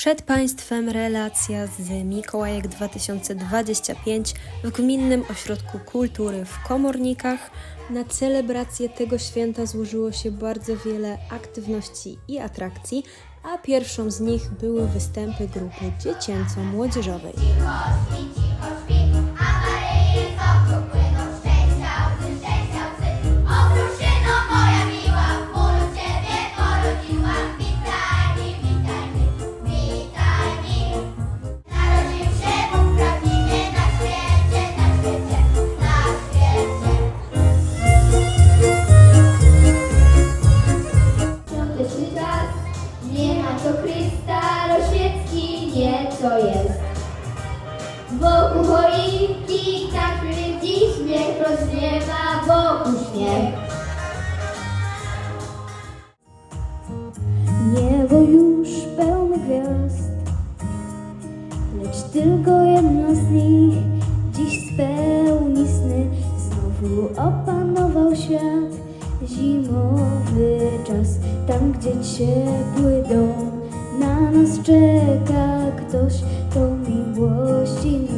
Przed Państwem relacja z Mikołajek 2025 w Gminnym Ośrodku Kultury w Komornikach. Na celebrację tego święta złożyło się bardzo wiele aktywności i atrakcji, a pierwszą z nich były występy grupy dziecięco-młodzieżowej. zimowy czas, tam gdzie ciepły dom. Na nas czeka ktoś, to miłości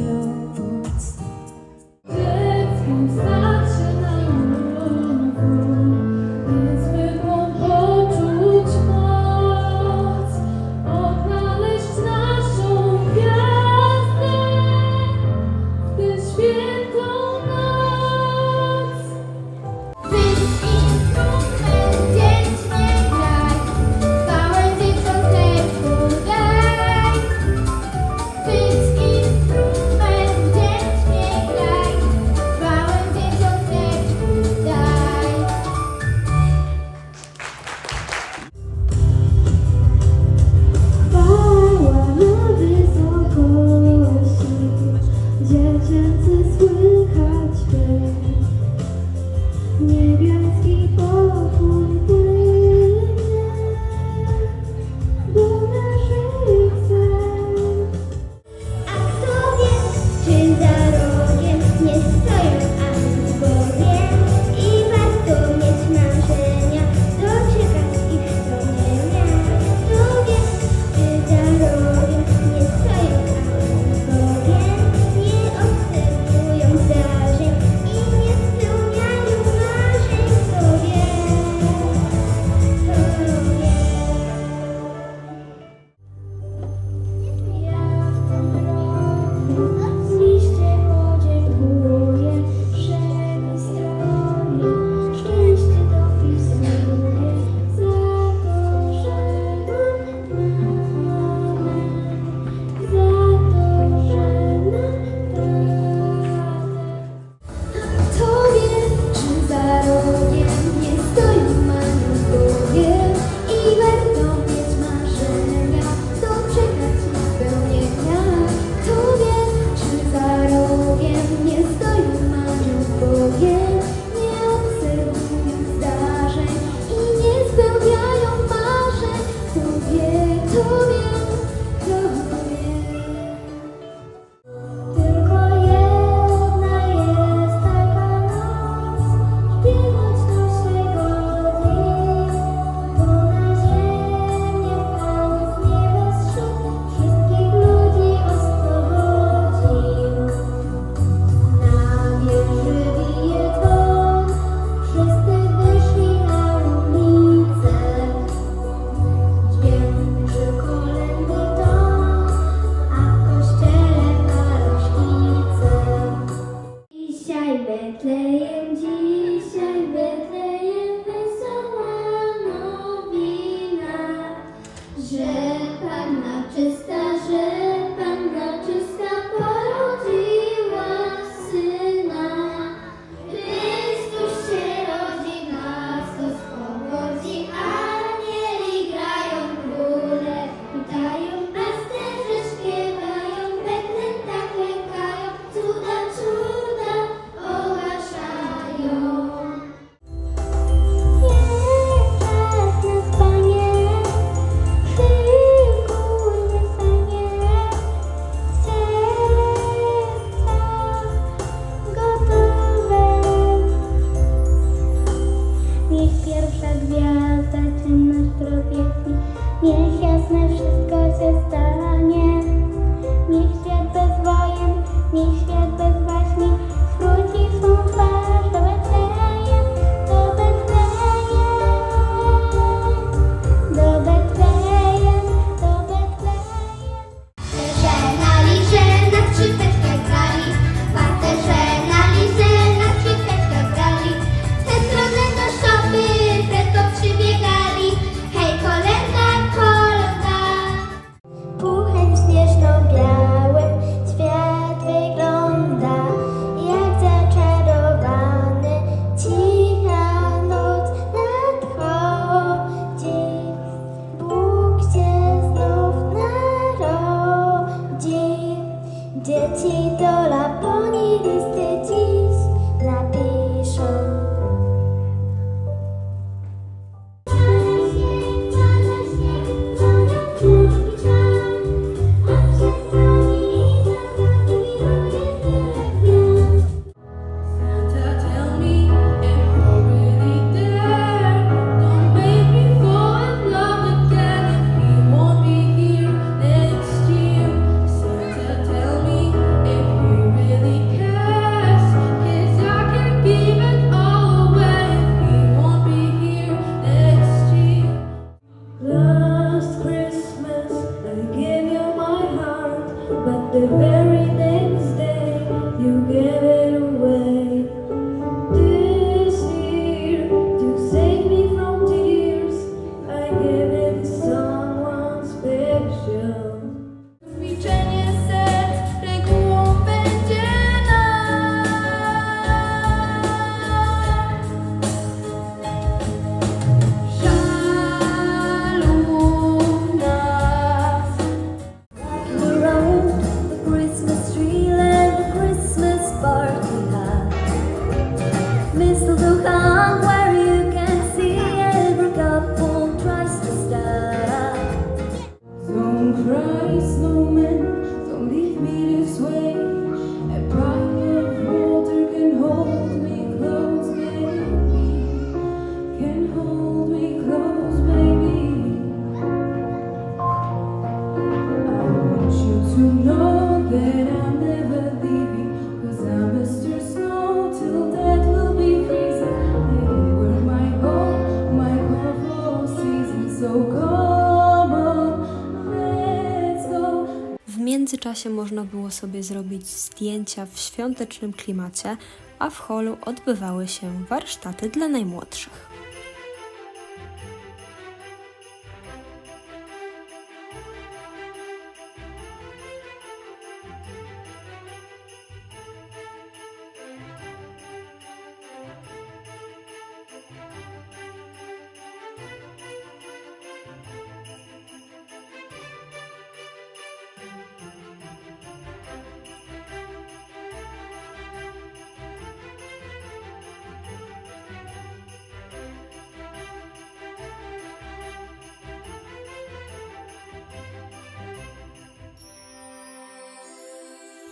W międzyczasie można było sobie zrobić zdjęcia w świątecznym klimacie, a w holu odbywały się warsztaty dla najmłodszych.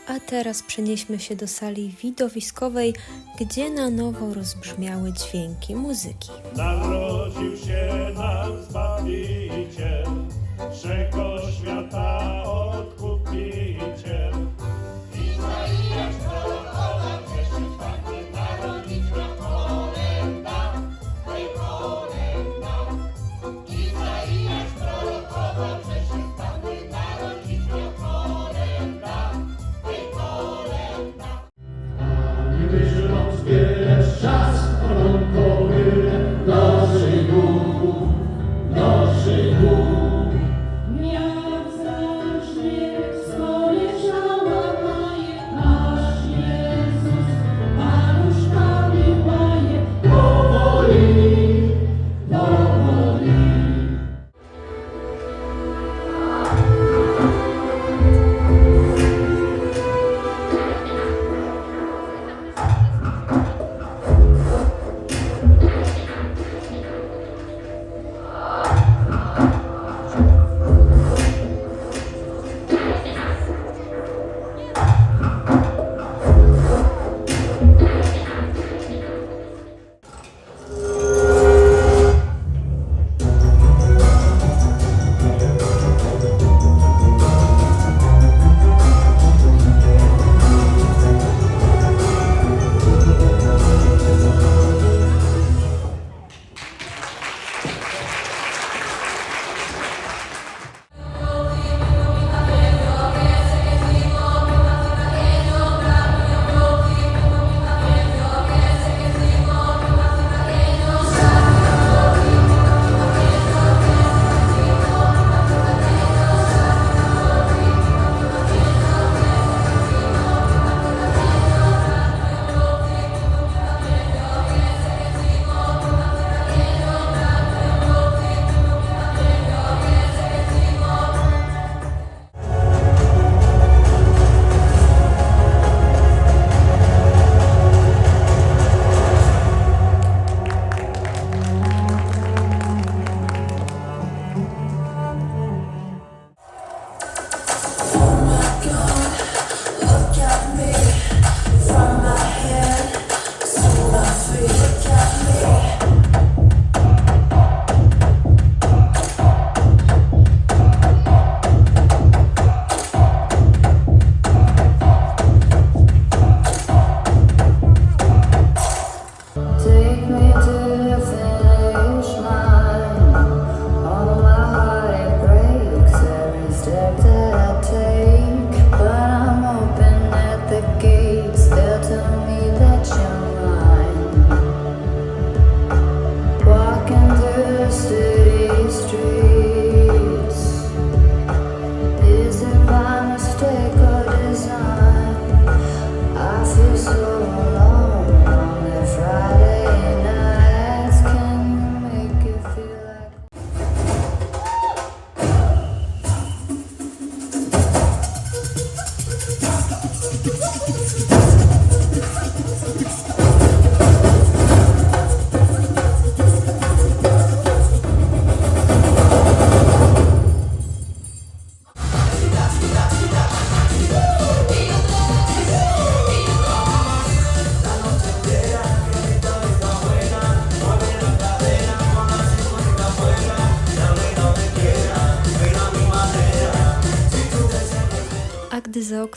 A teraz przenieśmy się do sali widowiskowej, gdzie na nowo rozbrzmiały dźwięki muzyki. Narodził się nam Zbawiciel, świata odkupił.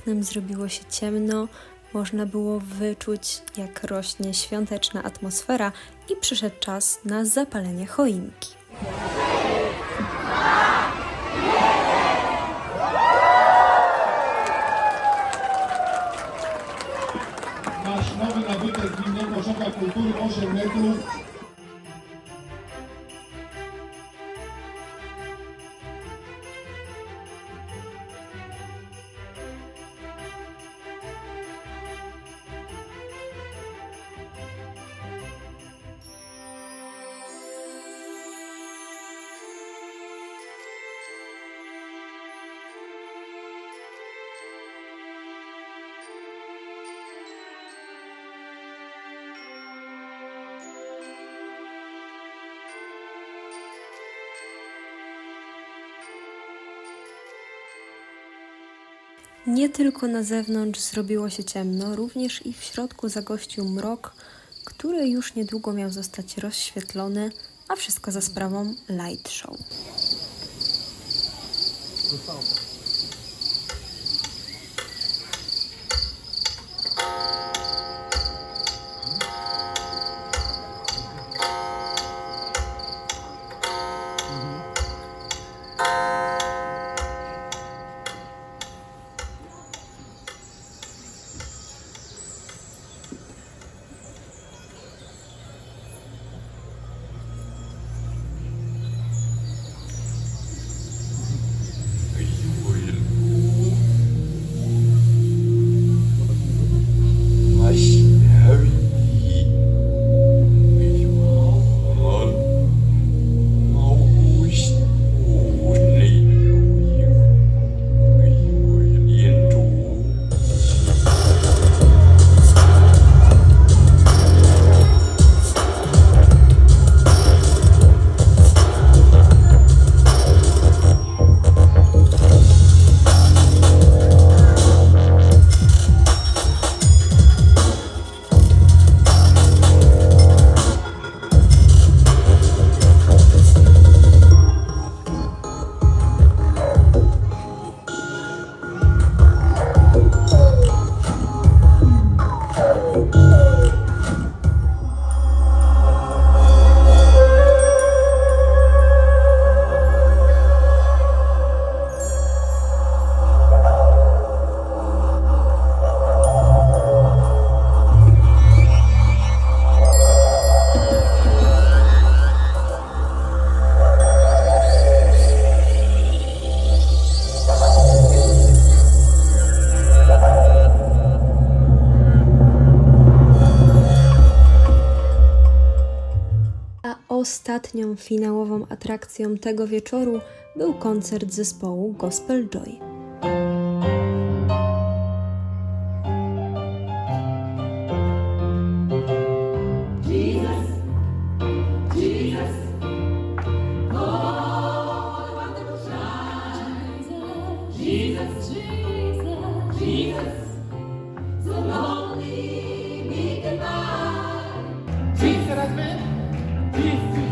Oknem zrobiło się ciemno, można było wyczuć, jak rośnie świąteczna atmosfera i przyszedł czas na zapalenie choinki. Nasz nowy nabytek Gminnego Kultury 8 metrów. Nie tylko na zewnątrz zrobiło się ciemno, również i w środku zagościł mrok, który już niedługo miał zostać rozświetlony, a wszystko za sprawą light show. Ostatnią finałową atrakcją tego wieczoru był koncert zespołu Gospel Joy. To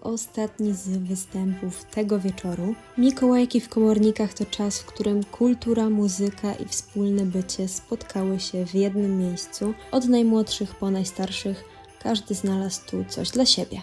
ostatni z występów tego wieczoru. Mikołajki w komornikach to czas, w którym kultura, muzyka i wspólne bycie spotkały się w jednym miejscu. Od najmłodszych po najstarszych, każdy znalazł tu coś dla siebie.